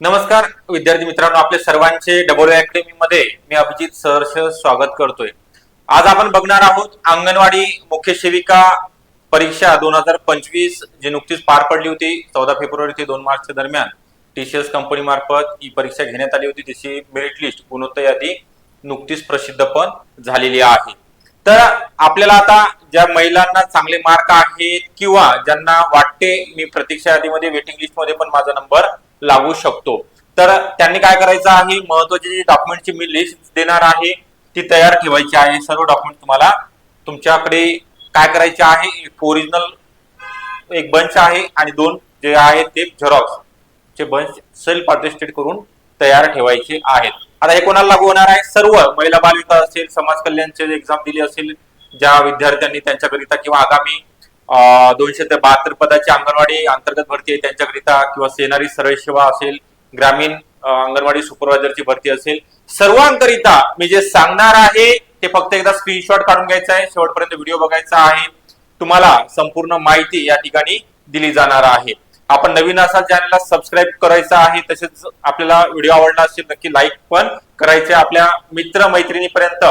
नमस्कार विद्यार्थी मित्रांनो आपले सर्वांचे डबल अकॅडमी मध्ये मी अभिजित सहर्ष स्वागत करतोय. आज आपण बघणार आहोत अंगणवाडी मुख्य सेविका परीक्षा दोन हजार पंचवीस जी नुकतीच पार पडली होती चौदा फेब्रुवारी ते दोन मार्चच्या दरम्यान. टीसीएस कंपनी मार्फत ही परीक्षा घेण्यात आली होती त्याची मेरिट लिस्ट गुणोत्तर यादी नुकतीच प्रसिद्ध पण झालेली आहे. तर आपल्याला आता ज्या महिलांना चांगले मार्क आहेत किंवा ज्यांना वाटते मी प्रतीक्षा यादीमध्ये वेटिंग लिस्टमध्ये पण माझा नंबर लागू शकतो. तर त्यांनी काय करायचं आहे? महत्वाची जी डॉक्युमेंटची मी लिस्ट देणार आहे ती तयार ठेवायची आहे. सर्व डॉक्युमेंट तुम्हाला तुमच्याकडे काय करायचे आहे? एक ओरिजिनल एक बंच आहे आणि दोन जे आहे ते झेरॉक्स चे बंच सेल्फ अटेस्टेड करून तयार ठेवायचे आहेत. आता हे कोणाला लागू होणार आहे? सर्व महिला बाल विकास असेल समाज कल्याणचे एक्झाम दिली असेल ज्या विद्यार्थ्यांनी त्यांच्याकरिता किंवा आगामी दोनशे ते बहात्तर पदाची अंगणवाडी अंतर्गत भरती आहे त्यांच्याकरिता किंवा सेनारी सरळ सेवा असेल ग्रामीण अंगणवाडी सुपरवायझरची भरती असेल. सर्वांकरिता मी जे सांगणार आहे ते फक्त एकदा स्क्रीनशॉट काढून घ्यायचा आहे. शेवटपर्यंत व्हिडिओ बघायचा आहे. तुम्हाला संपूर्ण माहिती या ठिकाणी दिली जाणार आहे. आपण नवीन असाल चॅनलला सबस्क्राईब करायचं आहे तसेच आपल्याला व्हिडिओ आवडला असेल नक्की लाईक पण करायचे आपल्या मित्र मैत्रिणीपर्यंत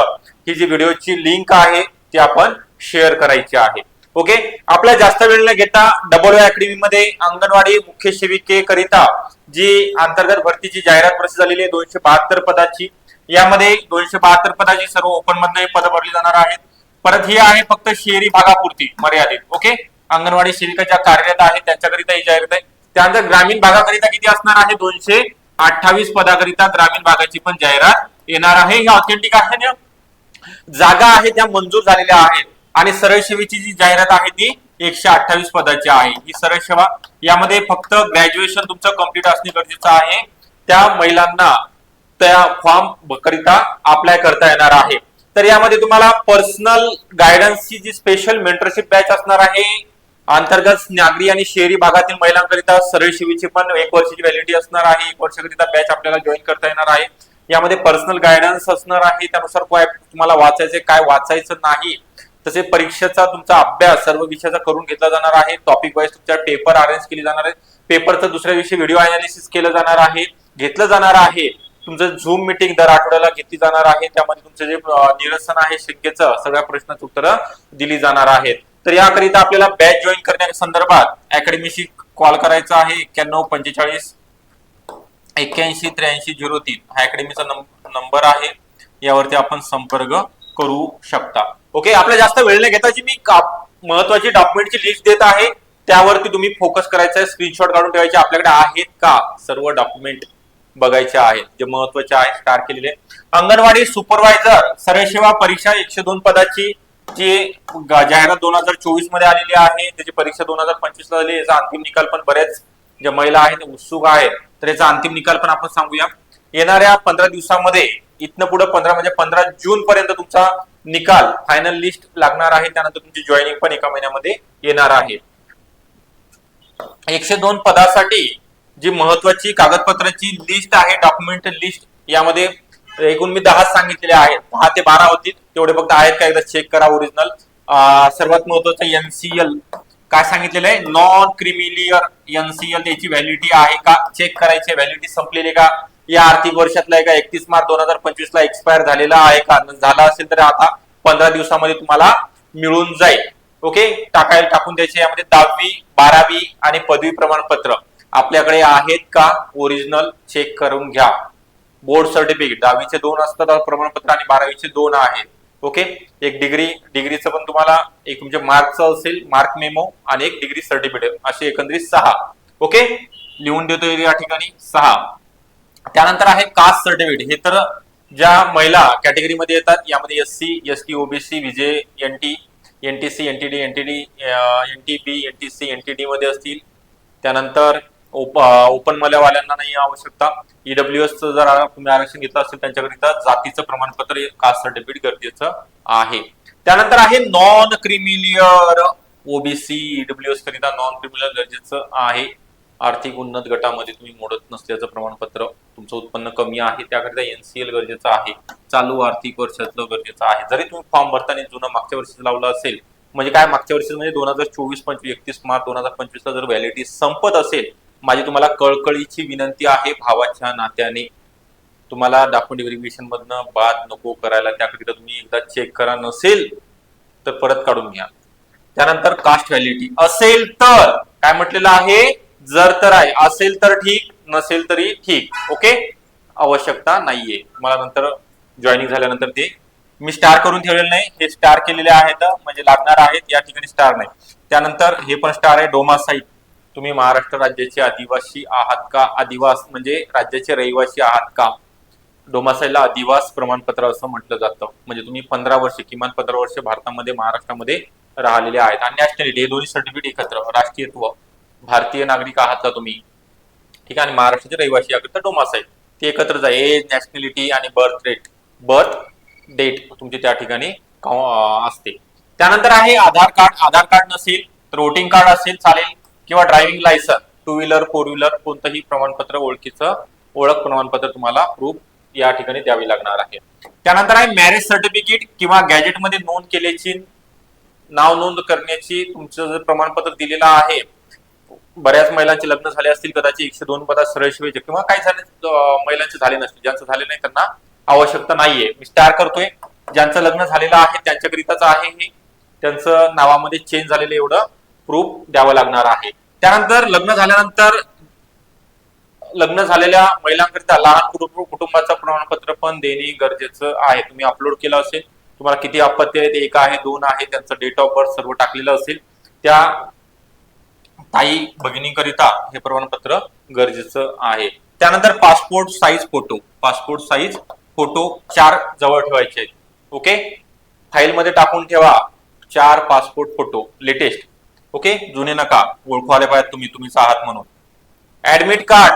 ही जी व्हिडिओची लिंक आहे ती आपण शेअर करायची आहे. ओके? आपल्या जास्त वेळ न घेता डबल अकॅडमी मध्ये अंगणवाडी मुख्य सेविकेकरिता जी अंतर्गत भरतीची जाहिरात प्रसिद्ध झालेली आहे दोनशे बहात्तर पदाची यामध्ये दोनशे बहात्तर पदाची सर्व ओपन मधनं पद भरली जाणार आहेत. परत ही आहे फक्त शहरी भागापुरती मर्यादित ओके? अंगणवाडी सेविका ज्या कार्यरत आहेत त्यांच्याकरिता ही जाहिरात आहे. त्यानंतर ग्रामीण भागाकरिता किती असणार आहे? दोनशे अठ्ठावीस पदाकरिता ग्रामीण भागाची पण जाहिरात येणार आहे. ही ऑथेंटिक आहे ना? जागा आहे त्या मंजूर झालेल्या आहेत. आणि सरळ सेवेची जी जाहिरात आहे ती एकशे अठ्ठावीस पदाची आहे. ही सरळ सेवा यामध्ये फक्त ग्रॅज्युएशन तुमचं कंप्लीट असणे गरजेचं आहे. त्या महिलांना त्या फॉर्म करिता अप्लाय करता येणार आहे. तर यामध्ये तुम्हाला पर्सनल गायडन्सची जी स्पेशल मेंटरशिप बॅच असणार आहे अंतर्गत नागरी आणि शहरी भागातील महिलांकरिता सरळ सेवेची पण एक वर्षाची व्हॅलिडिटी असणार आहे. एक वर्षाकरिता बॅच आपल्याला जॉईन करता येणार आहे. यामध्ये पर्सनल गायडन्स असणार आहे. त्यानुसार काय तुम्हाला वाचायचे काय वाचायचं नाही तसे परीक्षेचा तुमचा अभ्यास सर्व विषयाचा करून घेतला जाणार आहे. टॉपिक वाईज तुमच्या पेपर अरेंज केले जाणार आहे पेपरचा दुसऱ्या दिवशी व्हिडिओ अनालिसिस केलं जाणार आहे. घेतलं जाणार आहे. तुमचं झूम मिटिंग दर आठवड्याला घेतली जाणार आहे. त्यामध्ये तुमचं जे निरसन आहे शक्यचं सगळ्या प्रश्नाची उत्तरं दिली जाणार आहेत. तर याकरिता आपल्याला बॅच जॉईन करण्या संदर्भात अकॅडमीशी कॉल करायचा आहे. एक्क्याण्णव पंचेचाळीस एक्क्याऐंशी त्र्याऐंशी झिरो तीन. हा अकॅडमीचा नंबर आहे. यावरती आपण संपर्क करू शकता. ओके आपल्या जास्त वेळ न घेता जी मी महत्वाची डॉक्युमेंटची लिस्ट देत आहे त्यावरती तुम्ही फोकस करायचा आहे स्क्रीनशॉट काढून ठेवायचे आपल्याकडे आहेत का? सर्व डॉक्युमेंट बघायचे आहेत जे महत्त्वाचे आहे स्टार केलेले. अंगणवाडी सुपरवायझर सरसेवा परीक्षा एकशे दोन पदाची जी जाहिरात दोन हजार चोवीसमध्ये आलेली आहे त्याची परीक्षा दोन हजार पंचवीस ला झाली याचा अंतिम निकाल पण बरेच ज्या महिला आहेत उत्सुक आहेत तर याचा अंतिम निकाल पण आपण सांगूया. येणाऱ्या पंधरा दिवसामध्ये इथनं पुढे पंधरा म्हणजे पंधरा जून पर्यंत तुमचा निकाल फायनल लिस्ट लागणार आहे. त्यानंतर तुमची जॉईनिंग पण एका महिन्यामध्ये येणार आहे. एकशे दोन पदासाठी जी महत्वाची कागदपत्राची लिस्ट आहे डॉक्युमेंट लिस्ट यामध्ये एकूण मी दहा सांगितलेले आहेत. दहा ते बारा होतील. तेवढे फक्त आहेत का एकदा चेक करा ओरिजिनल सर्वात महत्वाचं एनसीएल काय सांगितलेलं आहे? नॉन क्रिमिलियर एनसीएल याची व्हॅलिडिटी आहे का? चेक करायची व्हॅलिडिटी संपलेली का? या आर्थिक वर्षातला एका एकतीस मार्च दोन हजार पंचवीस ला एक्सपायर झालेला आहे. का झाला असेल तर आता पंधरा दिवसामध्ये तुम्हाला मिळून जाईल. ओके टाकायला टाकून द्यायचे. यामध्ये दहावी बारावी आणि पदवी प्रमाणपत्र आपल्याकडे आहेत का? ओरिजिनल चेक करून घ्या. बोर्ड सर्टिफिकेट दहावीचे दोन असतात प्रमाणपत्र आणि बारावीचे दोन आहेत. ओके एक डिग्री डिग्रीचं पण तुम्हाला एक म्हणजे तुमच्या मार्कचं असेल मार्क मेमो आणि एक डिग्री सर्टिफिकेट असे एकंदरीत सहा. ओके लिहून देतो या ठिकाणी सहा. त्यानंतर आहे कास्ट सर्टिफिकेट. हे तर ज्या महिला कॅटेगरीमध्ये येतात यामध्ये S C S T OBC VJ N T N T C N T D N T D N T B N T C N T D मध्ये असतील. त्यानंतर ओप ओपन मल्यावाल्यांना नाही आवश्यकता. ईडब्ल्यू एस जर तुम्ही आरक्षण घेतलं असेल त्यांच्याकरिता जातीचं प्रमाणपत्र कास्ट सर्टिफिकेट गरजेचं आहे. त्यानंतर आहे non creamy layer OBC EWS करिता नॉन क्रिमिलियर गरजेचं आहे. आर्थिक उन्नत गटामध्ये तुम्ही मोडत नसल्याचं प्रमाणपत्र तुमचं उत्पन्न कमी आहे त्याकरिता एनसीएल गरजेचं आहे चालू आर्थिक वर्षातलं गरजेचं आहे. जरी तुम्ही फॉर्म भरताना जुनं मागच्या वर्षी लावलं असेल म्हणजे काय मागच्या वर्षी म्हणजे दोन हजार चोवीस पंचवीस एकतीस मार्च दोन हजार पंचवीस ला जर व्हॅलिडिटी संपत असेल माझी तुम्हाला कळकळीची विनंती आहे भावाच्या नात्याने. तुम्हाला डॉक्युमेंट व्हेरिफिकेशन मधनं बाद नको करायला त्याकरिता तुम्ही एकदा चेक करा नसेल तर परत काढून घ्या. त्यानंतर कास्ट व्हॅलिडिटी असेल तर काय म्हटलेलं आहे? जर तर आहे असेल तर ठीक नसेल तरी ठीक ओके? आवश्यकता नाहीये. मला नंतर जॉईनिंग झाल्यानंतर ते मी स्टार करून ठेवलेलं नाही. हे स्टार केलेले आहेत म्हणजे लागणार आहेत या ठिकाणी स्टार नाही. त्यानंतर हे पण स्टार आहे डोमासाईट तुम्ही महाराष्ट्र राज्याचे आदिवासी आहात का? आदिवास म्हणजे राज्याचे रहिवासी आहात का? डोमासाईला आदिवास प्रमाणपत्र असं म्हटलं जातं. म्हणजे तुम्ही पंधरा वर्ष किमान पंधरा वर्ष भारतामध्ये महाराष्ट्रामध्ये राहिलेले आहेत. आणि नॅशनॅलिटी हे दोन्ही सर्टिफिकेट एकत्र राष्ट्रीयत्व. भारतीय नागरिक आहात का तुम्ही? ठीक आहे आणि महाराष्ट्राचे रहिवासी याकरिता आहे ते एकत्रच आहे एज नॅशनॅलिटी आणि बर्थ रेट बर्थ डेट तुमची त्या ठिकाणी असते. त्यानंतर आहे आधार कार्ड. आधार कार्ड नसेल तर वोटिंग कार्ड असेल चालेल. किंवा driving licence two wheeler four wheeler कोणतंही प्रमाणपत्र ओळखीचं ओळख प्रमाणपत्र तुम्हाला प्रूफ या ठिकाणी द्यावी लागणार आहे. त्यानंतर आहे मॅरेज सर्टिफिकेट किंवा गॅजेटमध्ये नोंद केल्याची नाव नोंद करण्याची तुमचं जर प्रमाणपत्र दिलेलं आहे बऱ्याच महिलांचे लग्न झाले असतील कदाचित एकशे दोन पदात सरळ शिवायचे किंवा काही झाले महिलांचे झाले नसतील ज्यांचं झाले नाही त्यांना आवश्यकता नाहीये. मी स्टार करतोय. ज्यांचं लग्न झालेलं आहे त्यांच्याकरिताच आहे हे. त्यांचं नावामध्ये चेंज झालेलं एवढं प्रूफ द्यावं लागणार आहे. त्यानंतर लग्न झाल्यानंतर लग्न झालेल्या महिलांकरिता लहान कुटुंब कुटुंबाचं प्रमाणपत्र पण देणे गरजेचं आहे. तुम्ही अपलोड केलं असेल तुम्हाला किती अपत्य आहेत एक आहे दोन आहे त्यांचं डेट ऑफ बर्थ सर्व टाकलेलं असेल त्या ताई भगिनीकरिता हे प्रमाणपत्र गरजेचं आहे. त्यानंतर passport size photo passport size photo चार जवळ ठेवायचे आहेत. ओके फाईलमध्ये टाकून ठेवा. चार पासपोर्ट फोटो लेटेस्ट ओके जुने नका. ओळखू आले पाहिजेत तुम्ही. तुम्हीच आहात म्हणून. ऍडमिट कार्ड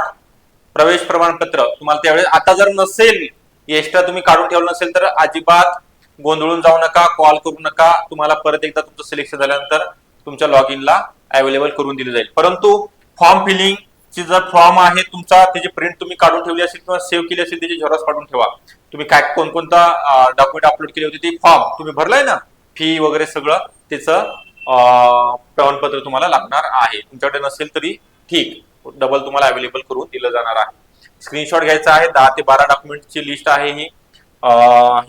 प्रवेश प्रमाणपत्र. तुम्हाला त्यावेळेस आता जर नसेल एक्स्ट्रा तुम्ही काढून ठेवलं नसेल तर अजिबात गोंधळून जाऊ नका कॉल करू नका. तुम्हाला परत एकदा तुमचं सिलेक्शन झाल्यानंतर तुमच्या लॉग इनला अवेलेबल करून दिली जाईल. परंतु फॉर्म फिलिंग ची जर फॉर्म आहे तुमचा त्याची प्रिंट तुम्ही काढून ठेवली असेल किंवा सेव्ह केली असेल त्याची झेरॉक्स काढून ठेवा. तुम्ही काय कोणकोणता डॉक्युमेंट अपलोड केले होते ते फॉर्म तुम्ही भरलाय ना? फी वगैरे सगळं त्याचं प्रमाणपत्र तुम्हाला लागणार आहे. तुमच्याकडे नसेल तरी ठीक डबल तुम्हाला अवेलेबल करून दिलं जाणार आहे. स्क्रीनशॉट घ्यायचा आहे दहा ते बारा डॉक्युमेंटची लिस्ट आहे ही.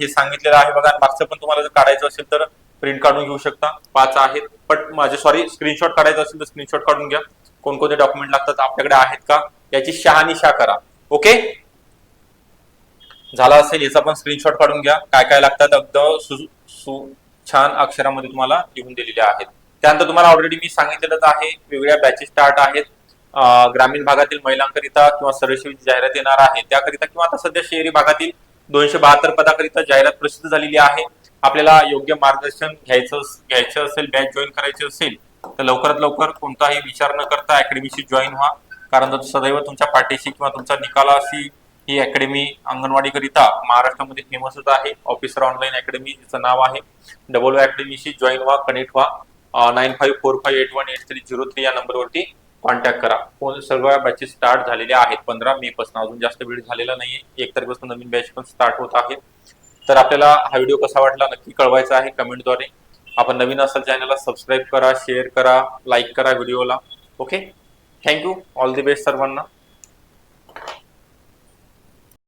हे सांगितलेलं आहे बघा. मागचं पण तुम्हाला जर काढायचं असेल तर प्रिंट काढून घेऊ शकता. पाच आहेत. पण माझे सॉरी स्क्रीनशॉट काढायचं असेल तर स्क्रीनशॉट काढून घ्या. कोणकोणते डॉक्युमेंट लागतात आपल्याकडे आहेत का? याची शहानिशा करा. ओके झाला असेल याचा पण स्क्रीनशॉट काढून घ्या. काय काय लागतात? अगदी सु- सु- छान अक्षरामध्ये तुम्हाला लिहून दिलेले आहेत. त्यानंतर तुम्हाला ऑलरेडी मी सांगितलेलंच आहे. वेगवेगळ्या बॅचेस स्टार्ट आहेत. ग्रामीण भागातील महिलांकरिता किंवा सर्वशिवची जाहिरात येणार आहे. त्याकरिता किंवा आता सध्या शहरी भागातील दोनशे बहात्तर पदाकरिता जाहिरात प्रसिद्ध झालेली आहे. आपल्याला योग्य मार्गदर्शन घ्यायचं घ्यायचं असेल बॅच जॉईन करायची असेल तर लवकरात लवकर कोणताही विचार न करता अकॅडमीशी जॉईन व्हा. कारण जर सदैव तुमच्या पाठीशी किंवा तुमच्या निकालाशी ही अकॅडमी अंगणवाडीकरिता महाराष्ट्रामध्ये फेमसच आहे. ऑफिसर ऑनलाईन अकॅडमी तिचं नाव आहे. डबल अकॅडमीशी जॉईन व्हा कनेक्ट व्हा. Nine five four five eight one eight three zero three या नंबरवरती कॉन्टॅक्ट करा. कोण सर्व बॅचेस स्टार्ट झालेल्या आहेत पंधरा मे पासून अजून जास्त वेळ झालेला नाहीये. एक तारखेपासून नवीन बॅच पण स्टार्ट होत आहे तर आपल्याला हा व्हिडिओ कसा वाटला नक्की कळवायचा आहे कमेंटद्वारे. आपण नवीन असाल चॅनलला सबस्क्राईब करा शेअर करा लाईक करा व्हिडिओला okay thank you all the best सर्वांना.